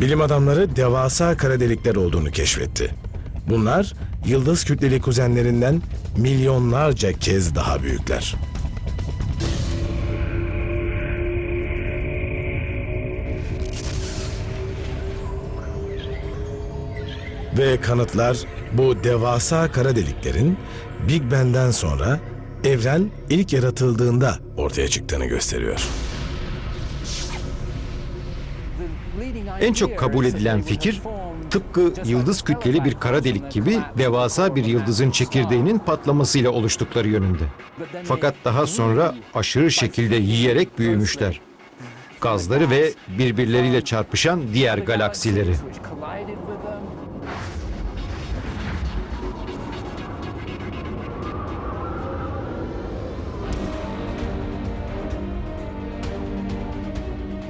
Bilim adamları devasa kara delikler olduğunu keşfetti. Bunlar yıldız kütleli kuzenlerinden milyonlarca kez daha büyükler. Ve kanıtlar bu devasa kara deliklerin Big Bang'den sonra evren ilk yaratıldığında ortaya çıktığını gösteriyor. En çok kabul edilen fikir tıpkı yıldız kütleli bir kara delik gibi devasa bir yıldızın çekirdeğinin patlamasıyla oluştukları yönünde. Fakat daha sonra aşırı şekilde yiyerek büyümüşler. Gazları ve birbirleriyle çarpışan diğer galaksileri.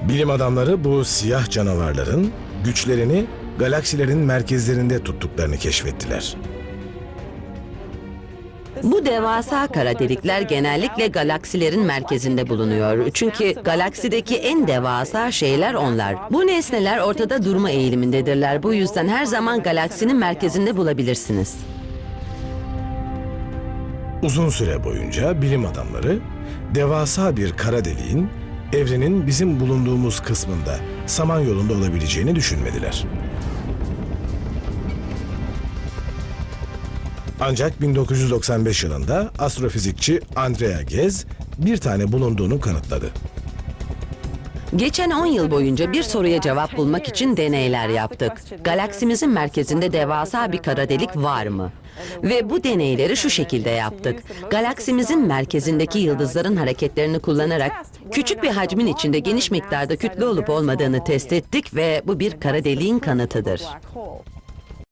Bilim adamları bu siyah canavarların güçlerini galaksilerin merkezlerinde tuttuklarını keşfettiler. Bu devasa kara delikler genellikle galaksilerin merkezinde bulunuyor. Çünkü galaksideki en devasa şeyler onlar. Bu nesneler ortada durma eğilimindedirler. Bu yüzden her zaman galaksinin merkezinde bulabilirsiniz. Uzun süre boyunca bilim adamları devasa bir kara deliğin evrenin bizim bulunduğumuz kısmında Samanyolu'nda olabileceğini düşünmediler. Ancak 1995 yılında astrofizikçi Andrea Ghez bir tane bulunduğunu kanıtladı. Geçen 10 yıl boyunca bir soruya cevap bulmak için deneyler yaptık. Galaksimizin merkezinde devasa bir kara delik var mı? Ve bu deneyleri şu şekilde yaptık. Galaksimizin merkezindeki yıldızların hareketlerini kullanarak küçük bir hacmin içinde geniş miktarda kütle olup olmadığını test ettik ve bu bir kara deliğin kanıtıdır.